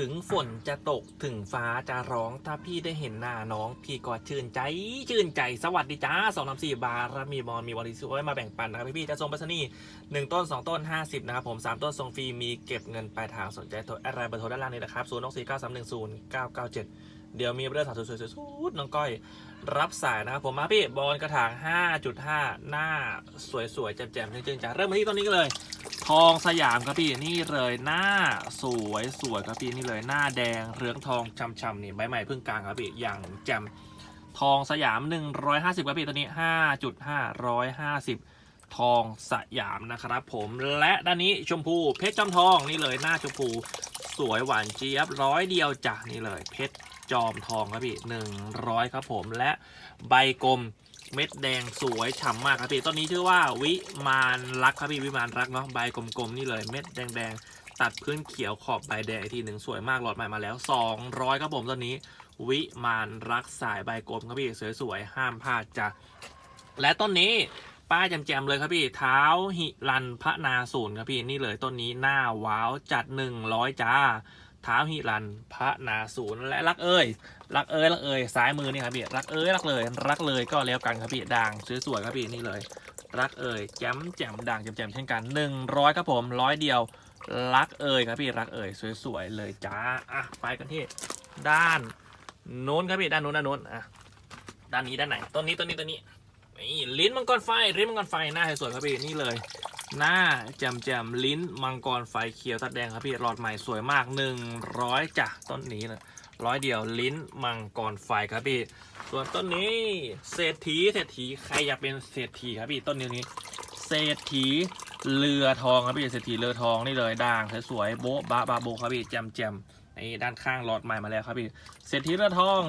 ถึงฝนจะตกถึงฟ้าจะร้องถ้าพี่ได้เห็นหน้าน้อง พี่ก็ชื่นใจชื่นใจสวัสดีจ้าสองสามสี่บาร์มีบอลมีบอลลิซุยมาแบ่งปันนะครับพี่ๆจะส่งไปรษณีย์หนึ่งต้นสองต้นห้าสิบนะครับผมสามต้นส่งฟรีมีเก็บเงินปลายทางสนใจโทรอะไรเบอร์โทรด้านล่างนี้นะครับศูนย์หกสี่เก้าสามหนึ่งศูนย์เก้าเก้าเจ็ด เดี๋ยวมีเรื่องสาวสวยๆสุดน้องก้อย รับสายนะครับผมมาพี่บอลกระถาง 5.5 หน้าสวยๆแจ่มๆจริงๆจ้ะเริ่มมาที่ต้นนี้กันเลย ทองสยามครับพี่นี่เลยหน้าสวยสวยครับพี่นี่เลยหน้าแดงเรืองทองช่ำๆนี่ใบใหม่เพิ่งกลางครับพี่อย่างแจ่มทองสยาม 150ครับพี่ตัวนี้ 5.5 150ทองสยามนะครับผมและด้านนี้ชมพูเพชรจอมทองนี่เลยหน้าชมพู สวยหวานเจี๊ยบร้อยเดียวจ้ะนี่เลยเพชร จอมทองครับพี่100ครับผมและใบกลมเม็ดแดงสวยฉ่ำมากครับพี่ต้นนี้ชื่อว่าวิมานรักครับพี่วิมานรักเนาะใบกลมๆนี่เลยเม็ดแดงๆตัดพื้นเขียวขอบใบแดงอีกทีหนึ่งสวยมากหลอดใหม่มาแล้ว 200 ครับผมต้นนี้ วิมานรักสายใบกลมครับพี่สวยๆห้ามพลาดจ้ะและต้นนี้ป้าแจมๆเลยครับพี่เท้าหิรันพระนาศูนย์ครับพี่นี่เลยต้นนี้หน้าว้าวจัด 100จ้า ท้าหิรันพระนาศูนย์และรักเอ้ยรักเอ้ยรักเอ้ยซ้ายมือนี่ครับพี่รักเอ้ยรักเลย รักเลยก็แล้วกันครับพี่ด่างสวยๆครับพี่นี่เลย รักเอ้ยแจ่มแจ่มด่างแจ่มๆเช่นกัน100ครับผมร้อยเดียว รักเอ้ยครับพี่รักเอ้ยสวยๆเลยจ้าอะไปกันที่ด้านโน้นครับพี่ด้านโน้นด้านโน้นอะด้านนี้ด้านไหนต้นนี้ต้นนี้ต้นนี้นี่ลิ้นมังกรไฟลิ้นมังกรไฟหน้าสวยๆครับพี่นี่เลย หน้าแจ่มแจ่มลิ้นมังกรไฟเขียวตัดแดงครับพี่หลอดใหม่สวยมาก 100จ้ะต้นนี้เลยร้อยเดียวลิ้นมังกรไฟครับพี่ ส่วนต้นนี้เศรษฐีเศรษฐีใครอยากเป็นเศรษฐีครับพี่ต้นนี้นี้เศรษฐีเรือทองครับพี่เศรษฐีเรือทองนี่เลยด่างสวยๆโบ๊ะบะบาโบครับพี่แจมแจมนี่ด้านข้างหลอดใหม่มาแล้วครับพี่เศรษฐีเรือทอง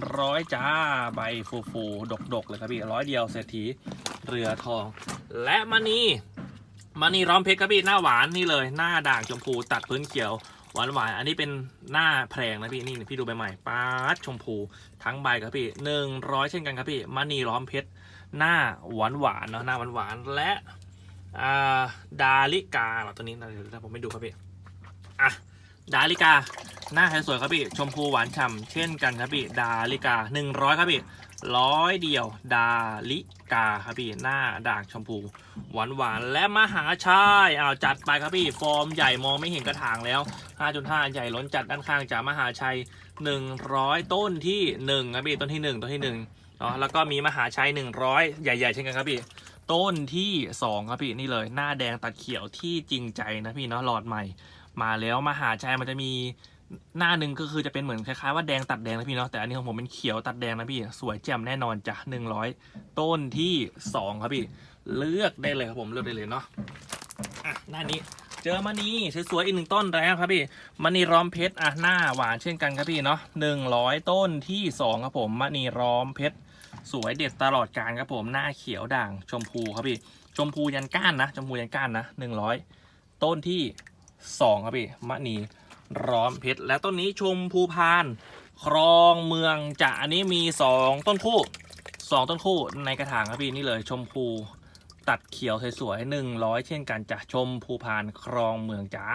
100จ้าใบฟูฟูดกดกๆเลยครับพี่ร้อยเดียวเศรษฐีเรือทอง และมานี มานี่ร้อมเพชรครับพี่หน้าหวานนี่เลย หน้าด่างชมพูตัดพื้นเขียวหวานหวานอันนี้เป็นหน้าแพรงนะพี่นี่พี่ดูใบใหม่ป้าดชมพูทั้งใบครับพี่หนึ่งร้อยเช่นกันครับพี่มณีล้อมเพชรหน้าหวานหวานเนาะหน้าหวานหวานและอ่าดาลิกาเหรอตัวนี้นะเดี๋ยวผมไม่ดูครับพี่อะดาลิกาหน้าสวยๆครับพี่ชมพูหวานฉ่ำเช่นกันครับพี่ดาลิกาหนึ่งร้อยครับพี่ ร้อยเดียว ดาลิกาครับพี่หน้าด่างชมพู หวานหวานและมหาชัยอ้าวจัดไปครับพี่ ฟอร์มใหญ่มองไม่เห็นกระถางแล้ว 5.5 ใหญ่ล้นจัดด้านข้างจากมหาชัย 100 ต้นที่ 1 ครับพี่ ต้นที่ 1 ต้นที่1เนาะแล้วก็มีมหาชัย 100 ใหญ่ๆเช่นกันครับพี่ ต้นที่ 2 ครับพี่นี่เลย หน้าแดงตัดเขียวที่จริงใจนะพี่เนาะหลอดใหม่ มาแล้วมหาชัยมันจะมี หน้าหนึ่งก็คือจะเป็นเหมือนคล้ายๆว่าแดงตัดแดงนะพี่เนาะแต่อันนี้ของผมเป็นเขียวตัดแดงนะพี่สวยแจ่มแน่นอนจ้ะ100ต้นที่2ครับพี่ เลือกได้เลยครับผมเลือกได้เลยเนาะอะหน้านี้เจอมานีสวยๆอีกหนึ่งต้นแล้วครับพี่มณีร้อมเพชรอะหน้าหวานเช่นกันครับพี่เนาะหนึ่งร้อยต้นที่สองครับผมมณีร้อมเพชรสวยเด็ดตลอดการครับผมหน้าเขียวด่างชมพูครับพี่ชมพูยันก้านนะชมพูยันก้านนะหนึ่งร้อยต้นที่สองครับพี่มณี ร้อมเพชรและต้นนี้ชมพูพาน ครองเมืองจะอันนี้มีสองต้นคู่สองต้นคู่ในกระถางครับพี่นี่เลยชมพูตัดเขียวสวยๆหนึ่งร้อยเช่นกันจะชมพูพานครองเมืองจ้า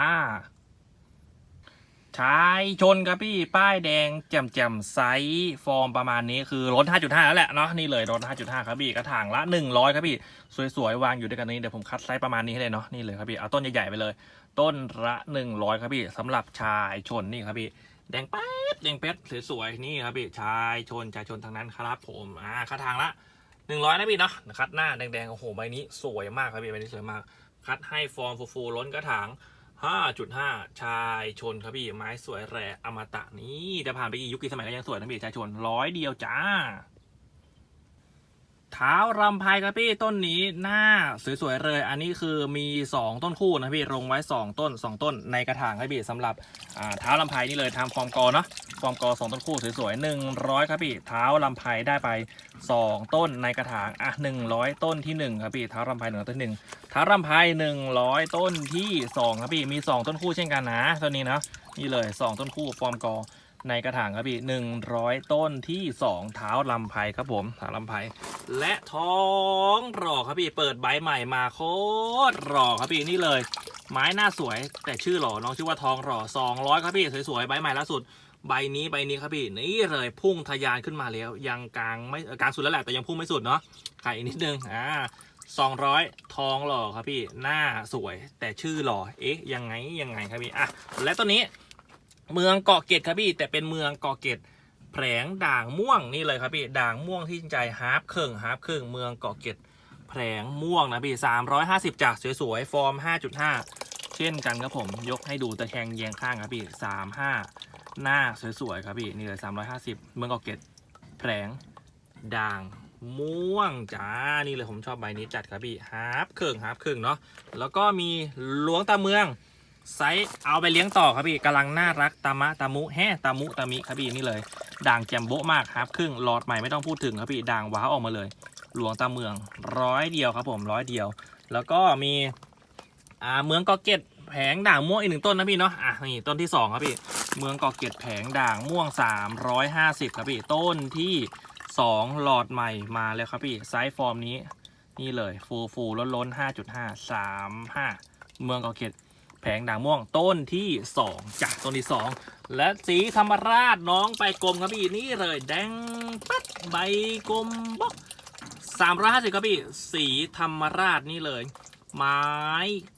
ชายชนครับพี่ป้ายแดงแจ่มแจ่มๆไซส์ฟอร์มประมาณนี้คือลด5.5 แล้วแหละเนาะนี่เลยลด5.5 ครับพี่กระถางละ 100 ครับพี่ สวยๆ วางอยู่ด้วยกันนี้เดี๋ยวผมคัดไซส์ประมาณนี้ให้เลยเนาะนี่เลยครับพี่เอาต้นใหญ่ๆไปเลย ต้นละ100ครับพี่สำหรับชายชนนี่ครับพี่แดงแป๊ดแดงแป๊ดสวยๆนี่ครับพี่ชายชนชายชนทางนั้นครับผมอ่าคัดทางละหนึ่งร้อยนะพี่เนาะคัดหน้าแดงๆโอ้โหใบนี้สวยมากครับพี่ใบนี้สวยมาก คัดให้ฟอร์มฟูๆล้นกระถาง5.5 ชายชนครับพี่ไม้สวยแร่อมตะนี่จะผ่านไปกี่ยุคกี่สมัยก็ยังสวยนะพี่ชายชนร้อยเดียวจ้า ท้ารำไพครับพี่ต้นนี้หน้าสวยๆเลย อันนี้คือมี 2 ต้นคู่นะพี่ลงไว้ 2 ต้น 2 ต้นในกระถางครับพี่สำหรับเท้าลำไพนี่เลยทำฟอร์มกอเนาะฟอร์มกอสองต้นคู่สวยๆ100 ครับพี่เท้าลำไพได้ไป 2 ต้นในกระถางอะ100 ต้นที่ 1 ครับพี่เท้าลำไพหนึ่งต้นที่หนึ่งเท้าลำไพ100 ต้นที่ 2 ครับพี่มี 2 ต้นคู่เช่นกันนะตัวนี้นะนี่เลย 2 ต้นคู่ฟอร์มกอ ในกระถางครับพี่หนึ่งร้อยต้นที่สองเท้าลำไพครับผมเท้าลำไพและท้องหล่อครับพี่เปิดใบใหม่มาโคตรหล่อครับพี่นี่เลย ไม้หน้าสวยแต่ชื่อหล่อน้องชื่อว่าทองหล่อสองร้อยครับพี่สวยๆใบใหม่ล่าสุดใบนี้ใบนี้ครับพี่นี่เลยพุ่งทะยานขึ้นมาแล้ว ยังกลางไม่กลางสุดแล้วแหละแต่ยังพุ่งไม่สุดเนาะไข่อีกนิดนึงอ่าสองร้อยทองหล่อครับพี่หน้าสวยแต่ชื่อหล่อเอ๊ะยังไงยังไงครับพี่อะและตัวนี้ เมืองเกาะเกร็ดครับพี่ แต่เป็นเมืองเกาะเกร็ดแผลงด่างม่วงนี่เลยครับพี่ด่างม่วงที่จริงใจฮาร์ปครึ่งฮาร์ปครึ่งเมืองเกาะเกร็ดแผลงม่วงนะพี่350จากสวยๆฟอร์ม5.5เช่นกันครับผมยกให้ดูตะแคงเยียงข้างครับพี่35หน้าสวยๆครับพี่นี่เลย350เมืองเกาะเกร็ดแผลงด่างม่วงจ้า นี่เลยผมชอบใบนี้จัดครับพี่ฮาร์ปครึ่งฮาร์ปครึ่งเนาะแล้วก็มีหลวงตาเมือง ไซส์เอาไปเลี้ยงต่อครับพี่กำลังน่ารักตามะตามุแฮ่ตามุตามิครับพี่นี่เลย ด่างแจ่มโบ๊ะมากครับครึ่งหลอดใหม่ไม่ต้องพูดถึงครับพี่ด่างว้าวออกมาเลย หลวงตาเมืองร้อยเดียวครับผมร้อยเดียว แล้วก็มีอ่าเมืองกาะเกร็ดแผงด่างม่วงอีกหนึ่งต้นนะพี่เนาะอะนี่ต้นที่สองครับพี่ เมืองกาะเกร็ดแผงด่างม่วง 350 ครับพี่ต้นที่ 2 หลอดใหม่มาแล้วครับพี่ไซส์ฟอร์มนี้นี่เลยฟูฟูล้นล้น5.5 35 เมืองกาะเกร็ด แผงด่างม่วงต้นที่ 2จากต้นที่ 2 และสีธรรมราชน้องไปกลมครับพี่นี่เลยแดงปัดใบกลมบล็อก350ครับพี่สีธรรมราชนี่เลย ไม้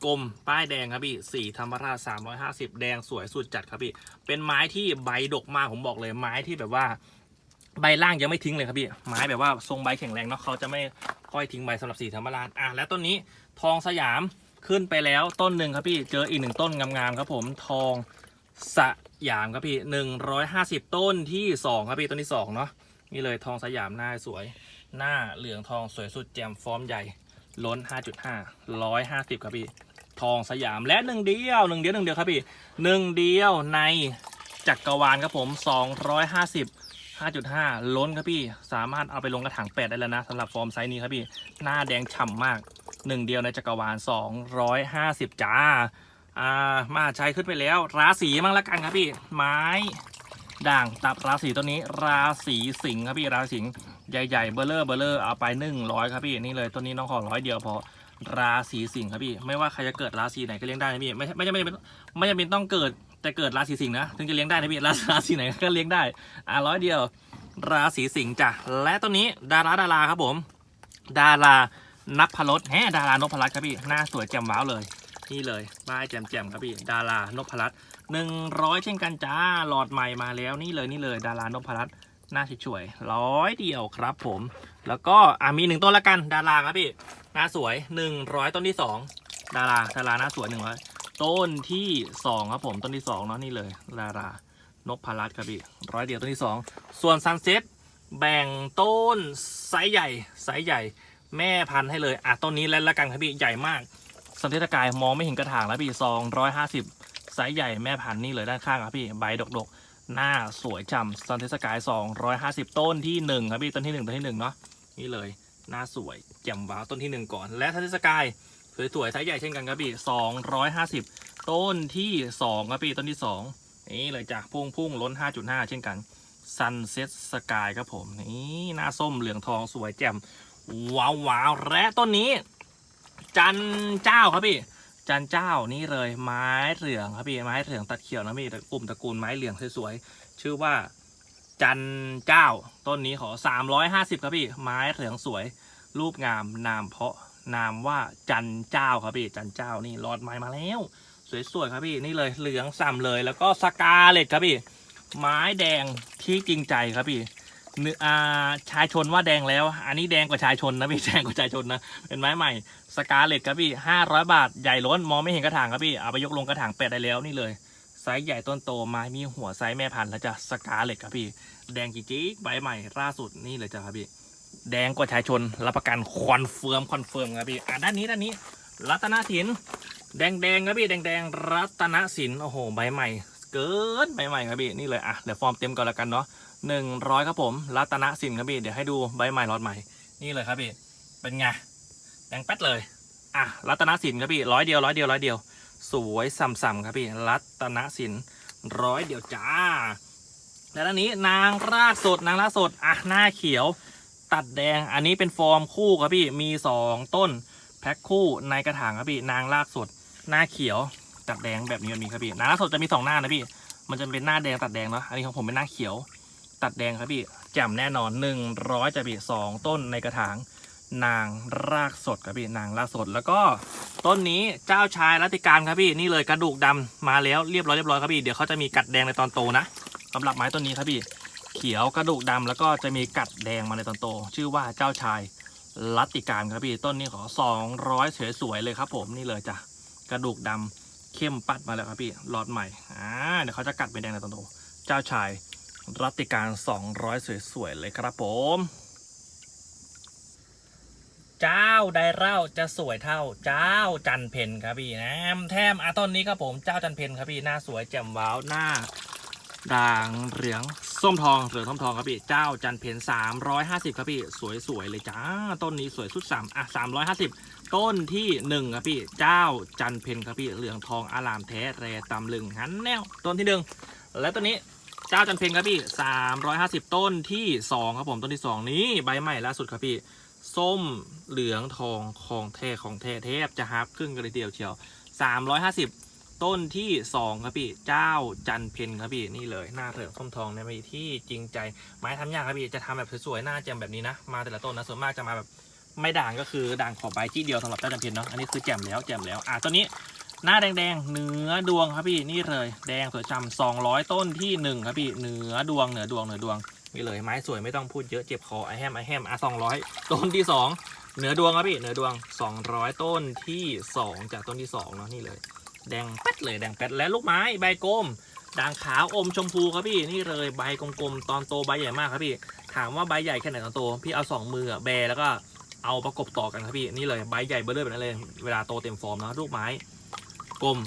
กลมป้ายแดงครับพี่สีธรรมราช350แดงสวยสุดจัดครับพี่เป็นไม้ที่ใบดกมากผมบอกเลยไม้ที่แบบว่าใบล่างยังไม่ทิ้งเลยครับพี่ ไม้แบบว่าทรงใบแข็งแรงเนาะเขาจะไม่ค่อยทิ้งใบสำหรับสีธรรมราชอะแล้วต้นนี้ทองสยาม ขึ้นไปแล้วต้นหนึ่งครับพี่เจออีกหนึ่งต้นงามๆครับผมทองสยามครับพี่หนึ่งร้อยห้าสิบต้นที่สองครับพี่ต้นที่สองเนาะนี่เลยทองสยามหน้าสวย หน้าเหลืองทองสวยสุดแจ่มฟอร์มใหญ่ล้น 5.5 150 ครับพี่ ทองสยามและหนึ่งเดียวหนึ่งเดียวหนึ่งเดียวครับพี่หนึ่งเดียวในจักรวาลครับผม 250 5.5 ล้นครับพี่ สามารถเอาไปลงกระถางแปดได้แล้วนะสำหรับฟอร์มไซส์นี้ครับพี่ หน้าแดงฉ่ำมาก หนึ่งเดียวในจักรวาล 250จ้าอ่ามาใช้ขึ้นไปแล้ว ราศีมั่งละกันครับพี่ ไม้ด่างตับราศีตัวนี้ ราศีสิงห์ครับพี่ราศีสิงห์ใหญ่ๆเบลเลอร์เบลเลอร์เอาไป100ครับพี่นี่เลยตัวนี้น้องขอร้อยเดียวพอราศีสิงห์ครับพี่ ไม่ว่าใครจะเกิดราศีไหนก็เลี้ยงได้นะพี่ไม่ใช่ไม่จำเป็นไม่จำเป็นต้องเกิดแต่เกิดราศีสิงห์นะถึงจะเลี้ยงได้นะพี่ราราศีไหนก็เลี้ยงได้อ่าร้อยเดียว ราศีสิงห์จ้ะและตัวนี้ดาราดาราครับผม ดารา นับพลดแฮดารานพพลัตน์ครับพี่หน้าสวยแจ่มว้าวเลย นี่เลยป้ายแจ่มๆครับพี่ดารานพพลัตน์หนึ่งร้อยเช่นกันจ้าหลอดใหม่มาแล้วนี่เลยนี่เลยดารานพพลัตน์หน้าช่วยๆร้อยเดียวครับ ผม แล้วก็อ่ามีหนึ่งต้นละกันดาราครับพี่หน้าสวยหนึ่งร้อยต้นที่สองดาราดาราหน้าสวยหนึ่งร้อยต้นที่สองครับผมต้นที่สองเนาะนี่เลยดารานพรัตน์ครับพี่ร้อยเดียวต้นที่สองส่วนซันเซ็ตแบ่งต้นไซส์ใหญ่ไซส์ใหญ่ แม่พันธุ์ให้เลยอะต้นนี้แล้วละกันครับพี่ใหญ่มากสันเทศกายมองไม่เห็นกระถางแล้วพี่ซองร้อยห้าสิบไซส์ใหญ่แม่พันธุ์นี่เลยด้านข้างครับพี่ใบดกๆ หน้าสวยจำสันเทศกายสองร้อยห้าสิบต้นที่หนึ่งครับพี่ต้นที่หนึ่งต้นที่หนึ่งเนาะนี่เลยหน้าสวยแจ่มว้าวต้นที่หนึ่งก่อน และสันเทศกายสวยๆไซส์ใหญ่เช่นกันครับพี่สองร้อยห้าสิบต้นที่สองครับพี่ต้นที่สองนี่เลยจ้ะพุ่งพุ่งๆล้นห้าจุดห้าเช่นกันซันเซ็ตสกายครับผมนี่หน้าส้มเหลืองทองสวยแจ่ม ว้าวว้าวและต้นนี้ จันเจ้าครับพี่จันเจ้านี่เลยไม้เหลืองครับพี่ไม้เหลืองตัดเขียวนะพี่กลุ่มตระกูลไม้เหลืองสวยๆชื่อว่า จันเจ้า ต้นนี้ขอ350ครับพี่ไม้เหลืองสวย รูปงามนามเพาะนามว่าจันเจ้าครับพี่จันเจ้านี่รอดไม้มาแล้ว สวยๆครับพี่นี่เลยเหลืองส่ำเลยแล้วก็สกาเลตครับพี่ไม้แดงที่จริงใจครับพี่ เนื้ออาชายชนว่าแดงแล้ว อันนี้แดงกว่าชายชนนะพี่แดงกว่าชายชนนะเป็นไม้ใหม่สกาเลตครับพี่ห้าร้อยบาทใหญ่ล้นมองไม่เห็นกระถางครับพี่เอาไปยกลงกระถางแปดได้แล้วนี่เลยไซส์ใหญ่ต้นโตไม้มีหัวไซส์แม่พันธุ์แล้วจะสกาเลตครับพี่ แดงจริงๆใบใหม่ล่าสุดนี่เลยจ้ะครับพี่ แดงกว่าชายชนรับประกันคอนเฟิร์มคอนเฟิร์มครับพี่อะด้านนี้ด้านนี้ รัตนศิลป์แดงแดงๆครับพี่แดงแดงๆรัตนศิลป์โอ้โหใบใหม่ เกินใบใหม่ครับพี่นี่เลยอะเดี๋ยวฟอร์มเต็มก่อนละกันเนาะ หนึ่งร้อยครับผม รัตนสินครับพี่เดี๋ยวให้ดูใบใหม่รอดใหม่ นี่เลยครับพี่ เป็นไงแดงแป๊ดเลย อะ รัตนสินครับพี่ร้อยเดียวร้อยเดียวร้อยเดียว สวยส่ำๆครับพี่ รัตนสินร้อยเดียวจ้า แล้วอันนี้นางรากสดนางรากสด อะ หน้าเขียว ตัดแดง อันนี้เป็นฟอร์มคู่ครับพี่ มีสองต้น แพ็คคู่ในกระถางครับพี่ นางรากสด หน้าเขียว ตัดแดงแบบนี้มันมีครับพี่ นางรากสดจะมีสองหน้านะพี่ มันจะเป็นหน้าแดงตัดแดงเนาะ อันนี้ของผมเป็นหน้าเขียว ตัดแดงครับพี่แจ่มแน่นอนหนึ่งร้อยจะพี่สองต้นในกระถาง นางรากสดครับพี่นางรากสดแล้วก็ต้นนี้เจ้าชายรัติการครับพี่นี่เลยกระดูกดำมาแล้วเรียบร้อยเรียบร้อยครับพี่เดี๋ยวเขาจะมีกัดแดงในตอนโตนะสำหรับไม้ต้นนี้ครับพี่เขียวกระดูกดำแล้วก็จะมีกัดแดงมาในตอนโต ชื่อว่าเจ้าชายรัติการครับพี่ต้นนี้ขอ 200สวยๆเลยครับผมนี่เลยจ้ะกระดูกดำเข้มปัดมาแล้วครับพี่หลอดใหม่อ่าเดี๋ยวเขาจะกัดเป็นแดงในตอนโตเจ้าชาย รัติการ 200 สวย ๆ เลยครับผม เจ้าไดเล่าจะสวยเท่า เจ้าจันเพนครับพี่นะแทมอะต้นนี้ครับผมเจ้าจันเพนครับพี่หน้าสวยแจ่มว้าวหน้าด่างเหลืองส้มทองเหลืองส้มทองครับพี่เจ้าจันเพนสามร้อยห้าสิบครับพี่สวยๆเลยจ้าต้นนี้สวยสุดสามอะสามร้อยห้าสิบต้นที่หนึ่งครับพี่เจ้าจันเพนครับพี่เหลืองทองอารามแท้แรตำลึงหันแนวต้นที่หนึ่งและต้นนี้ เจ้าจันเพนครับพี่สามร้อยห้าสิบต้นที่สองครับผมต้นที่สองนี้ใบใหม่ล่าสุดครับพี่ส้มเหลืองทองของแท้ของแท้เทบจะฮับครึ่งกันเลยเดียวเชียวสามร้อยห้าสิบต้นที่สองครับพี่เจ้าจันเพนครับพี่นี่เลยหน้าเหลืองส้มทองในพี่ที่จริงใจไม้ทำยากครับพี่จะทำแบบสวยๆหน้าแจ่มแบบนี้นะมาแต่ละต้นนะส่วนมากจะมาแบบไม่ด่างก็คือด่างขอบใบจี้เดียวสำหรับเจ้าจันเพนเนาะอันนี้คือแจ่มแล้วแจ่มแล้วอะตัวนี้ หน้าแดงๆเหนือดวงครับพี่นี่เลย แดงสวยช่ำสองร้อยต้นที่หนึ่งครับพี่เหนือดวงเหนือดวงเหนือดวงนี่เลยไม้สวยไม่ต้องพูดเยอะเจ็บคอไอแฮมไอแฮมอะสองร้อยต้นที่สองเหนือดวงครับพี่เหนือดวงสองร้อยต้นที่สองจากต้นที่สองเนาะนี่เลย แดงแป๊ดเลยแดงแป๊ดและลูกไม้ใบกลมด่างขาวอมชมพูครับพี่นี่เลยใบกลมๆตอนโตใบใหญ่มากครับพี่ ถามว่าใบใหญ่แค่ไหนตอนโตพี่เอาสองมือแบแล้วก็เอาประกบต่อกันครับพี่นี่เลยใบใหญ่เบอร์เลอร์แบบนั้นเลย เวลาโตเต็มฟอร์มเนาะลูกไม้ กลม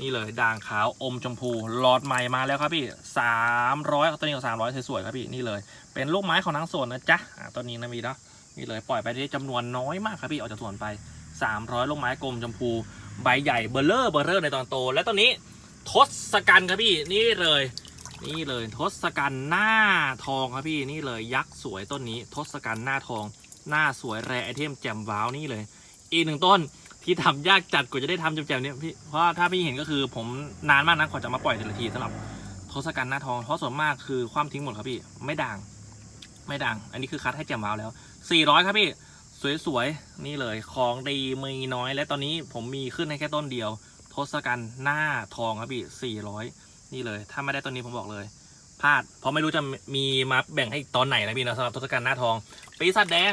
นี่เลยด่างขาวอมชมพูหลอดใหม่มาแล้วครับพี่สามร้อยตัวนี้ก็สามร้อยสวยๆครับพี่นี่เลย เป็นลูกไม้ของนางสวนนะจ๊ะอะตัวนี้นะมีเนาะนี่เลยปล่อยไปได้จำนวนน้อยมากครับพี่ออกจากสวนไป300ลูกไม้กลมชมพู ใบใหญ่เบอร์เลอร์เบอร์เลอร์ในตอนโต และตัวนี้ทศกัณฐ์ครับพี่นี่เลย นี่เลยทศกัณฐ์หน้าทองครับพี่นี่เลยยักษ์สวยต้นนี้ทศกัณฐ์หน้าทอง หน้าสวยแรไอเทมแจ่มว้าวนี่เลย อีกหนึ่งต้น ที่ทำยากจัดกว่าจะได้ทำแจ่มๆเนี่ยพี่เพราะถ้าพี่เห็นก็คือผมนานมากนะกว่าจะมาปล่อยแต่ละทีสำหรับทศกัณฐ์หน้าทองเพราะส่วนมากคือความทิ้งหมดครับพี่ไม่ด่าง ไม่ด่าง อันนี้คือคัดให้แจ่มว้าวแล้ว 400 ครับพี่สวยๆนี่เลยของดีมีน้อย และตอนนี้ผมมีขึ้นให้แค่ต้นเดียวทศกัณฐ์หน้าทองครับพี่400 นี่เลย ถ้าไม่ได้ต้นนี้ผมบอกเลยพลาดเพราะไม่รู้จะมีมาแบ่งให้ตอนไหนนะพี่นะสำหรับทศกัณฐ์หน้าทองปีศาจแดง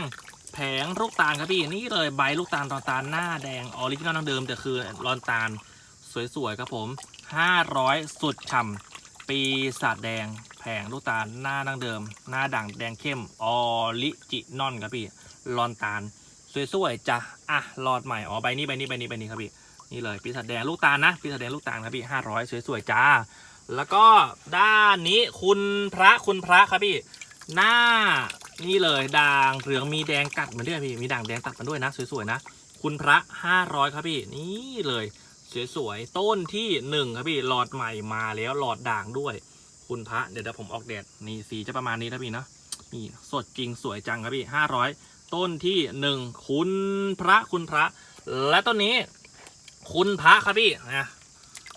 แผงลูกตาลครับพี่นี่เลยใบลูกตาลตอนตาลหน้าแดงออริจินอลดั้งเดิมแต่คือรอนตาลสวยๆครับผม500 สุดฉ่ำปีศาจแดง แผงลูกตาลหน้าดั้งเดิม หน้าด่างแดงเข้มออริจินอลครับพี่รอนตาลสวยๆจ้ะอะหลอดใหม่อ๋อใบนี้ใบนี้ใบนี้ใบนี้ครับพี่นี่เลยปีศาจแดงลูกตาลนะปีศาจแดงลูกตาลครับพี่500 สวยๆจ้าแล้วก็ด้านนี้คุณพระคุณพระครับพี่หน้า นี่เลยด่างเหลืองมีแดงกัดมาด้วยพี่มีด่างแดงตัดมาด้วยนะ สวยๆนะ คุณพระ 500 ครับพี่ นี่เลย สวยๆต้นที่หนึ่งครับพี่หลอดใหม่มาแล้วหลอดด่างด้วย คุณพระเดี๋ยวเดี๋ยวผมออกแดดนี่สีจะประมาณนี้นะพี่นะนี่สดจริงสวยจังครับพี่ 500 ต้นที่หนึ่งคุณพระคุณพระ และต้นนี้ คุณพระครับพี่นะ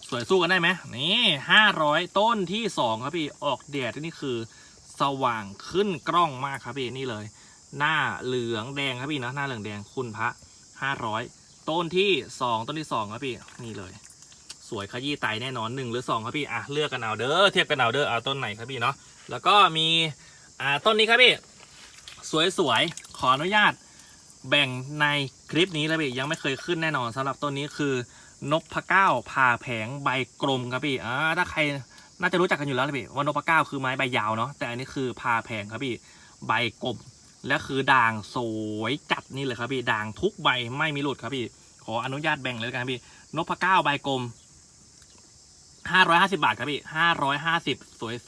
สวยสู้กันได้ไหมนี่ห้าร้อยต้นที่สองครับพี่ออกแดดนี่คือ สว่างขึ้นกล้องมากครับพี่นี่เลย หน้าเหลืองแดงครับพี่นะหน้าเหลืองแดงคุณพระห้าร้อยต้นที่สองต้นที่สองครับพี่นี่เลย สวยขยี้ไตแน่นอนหนึ่งหรือสองครับพี่อะเลือกกันเอาเด้อเทียบกันเอาเด้อเอาต้นไหนครับพี่เนาะแล้วก็มีอ่าต้นนี้ครับพี่สวยๆขออนุญาตแบ่งในคลิปนี้แล้วพี่ยังไม่เคยขึ้นแน่นอนสำหรับต้นนี้คือนพเก้าผ่าแผงใบกลมครับพี่อ่าถ้าใคร น่าจะรู้จักกันอยู่แล้วเลยพี่ว่านพเก้าคือไม้ใบยาวเนาะแต่อันนี้คือพาแพงครับพี่ใบกลมและคือด่างสวยจัดนี่เลยครับพี่ด่างทุกใบไม่มีหลุดครับพี่ขออนุญาตแบ่งเลยแล้วกันพี่นพเก้าใบกลมห้าร้อยห้าสิบาทครับพี่ห้าร้อยห้าสิบ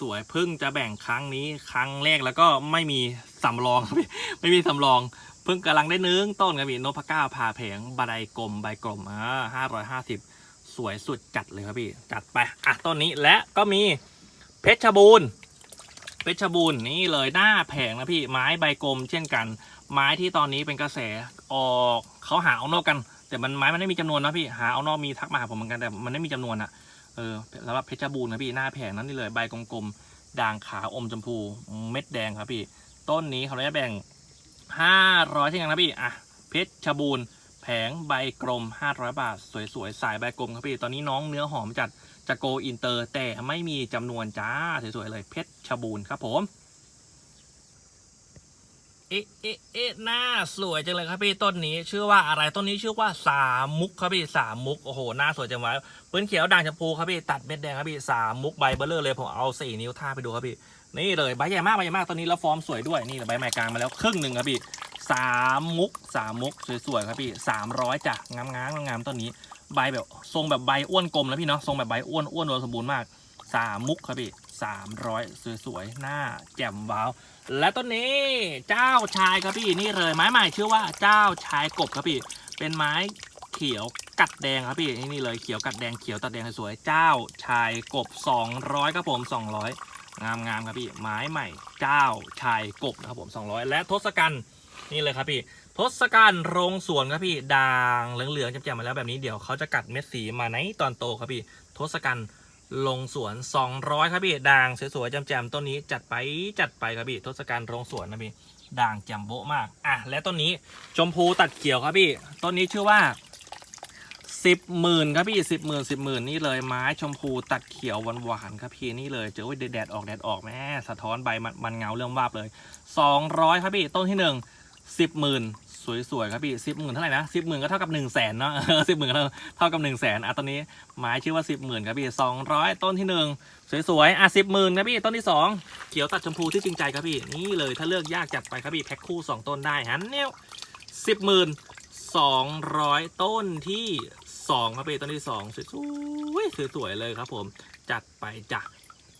สวยๆเพิ่งจะแบ่งครั้งนี้ครั้งแรกแล้วก็ไม่มีสำรองครับพี่ไม่มีสำรองเพิ่งกำลังได้เนื้อต้นครับพี่นพเก้าพาแผงใบกลมใบกลมอ่าห้าร้อยห้าสิบ สวยสุดจัดเลยครับพี่ จัดไป อะต้นนี้และก็มีเพชรบูรณ์เพชรบูรณ์นี่เลยหน้าแผงนะพี่ไม้ใบกลมเช่นกัน ไม้ที่ตอนนี้เป็นกระแสออกเขาหาเอานอกกัน แต่มันไม้มันไม่มีจำนวนนะพี่หาเอานอกมีทักมาหาผมเหมือนกันแต่มันไม่มีจำนวนอะเออแล้วว่าเพชรบูรณ์นะพี่หน้าแผงนั้นนี่เลยใบกลมๆด่างขาวอมชมพูเม็ดแดงครับพี่ ต้นนี้เขาจะแบ่ง500เช่นกันนะพี่อะเพชรบูรณ์ แผงใบกลม 500 บาท สวยๆ สายใบกลมครับพี่ ตอนนี้น้องเนื้อหอมจัดจะโกอินเตอร์ แต่ไม่มีจำนวนจ้า สวยๆ เลยเพชรบูรณ์ครับผม เอ๊ะเอ๊ะเอ๊ะหน้าสวยจังเลยครับพี่ต้นนี้ ชื่อว่าอะไรต้นนี้ชื่อว่าสามมุกครับพี่สามมุก โอ้โหหน้าสวยจังวะพื้นเขียวด่างชมพูครับพี่ตัดเม็ดแดงครับพี่สามมุกใบเบลเลอร์เลยผมเอาสี่นิ้วท่าไปดูครับพี่นี่เลยใบใหญ่มากใบใหญ่มากตอนนี้แล้วฟอร์มสวยด้วยนี่ใบใหม่กลางมาแล้วครึ่งหนึ่งครับพี่ สามมุกสามมุกสวยๆครับพี่สามร้อยจ้ะงามๆงามๆต้นนี้ ใบแบบทรงแบบใบอ้วนกลมแล้วพี่เนาะทรงแบบใบอ้วนอ้วนสมบูรณ์มากสามมุกครับพี่สามร้อยสวยๆหน้าแจ่มว้าว และต้นนี้เจ้าชายครับพี่นี่เลยไม้ใหม่ชื่อว่าเจ้าชายกบครับพี่เป็นไม้เขียวกัดแดงครับพี่นี่นี่เลยเขียวกัดแดงเขียวตัดแดงสวยๆเจ้าชายกบ 200ครับผม200 งามงามๆครับพี่ไม้ใหม่เจ้าชายกบนะครับผม 200 และทศกัณฐ์ นี่เลยครับพี่ทศกัณฐ์โรงสวนครับพี่ด่างเหลืองๆแจ่มๆมาแล้วแบบนี้เดี๋ยวเขาจะกัดเม็ดสีมาในตอนโตครับพี่ทศกัณฐ์ลงสวน 200 ครับพี่ด่างสวยๆแจ่มๆต้นนี้จัดไปจัดไปครับพี่ทศกัณฐ์โรงสวนนะพี่ด่างแจ่มโบะมากอะและต้นนี้ชมพูตัดเขียวครับพี่ต้นนี้ชื่อว่าสิบหมื่นครับพี่สิบหมื่นสิบหมื่นนี่เลยไม้ชมพูตัดเขียวหวานๆครับพี่นี่เลยเจอว่าแดดออกแดดออกแม่สะท้อนใบมันเงาเรื่องวาบเลยสองร้อยครับพี่ต้นที่หนึ่ง สิบหมื่นสวยๆครับพี่สิบหมื่นเท่าไหร่นะสิบหมื่นก็เท่ากับหนึ่งแสนเนาะสิบหมื่นก็เท่ากับหนึ่งแสนอะตอนนี้ไม้ชื่อว่าสิบหมื่นครับพี่สองร้อยต้นที่หนึ่งสวยๆอะสิบหมื่นครับพี่ต้นที่สองเขียวตัดชมพูที่จริงใจครับพี่นี่เลยถ้าเลือกยากจัดไปครับพี่แพ็คคู่สองต้นได้ฮันเนี่ยสิบหมื่นสองร้อยต้นที่สองครับพี่ต้นที่สองสวยๆสวยๆเลยครับผมจัดไปจ้ะ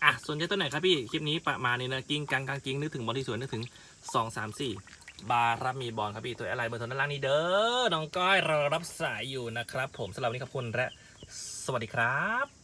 อะสนใจต้นไหนครับพี่คลิปนี้ประมาณนี้นะกิ้งกังกังกิ้งนึกถึงบอลที่สวยนึกถึงสองสามสี่ บารามีบอลครับพี่ตัวอะไรเบอร์โทรด้านล่างนี้เด้อน้องก้อยรอรับสายอยู่นะครับ ผมสำหรับวันนี้ขอบคุณและสวัสดีครับ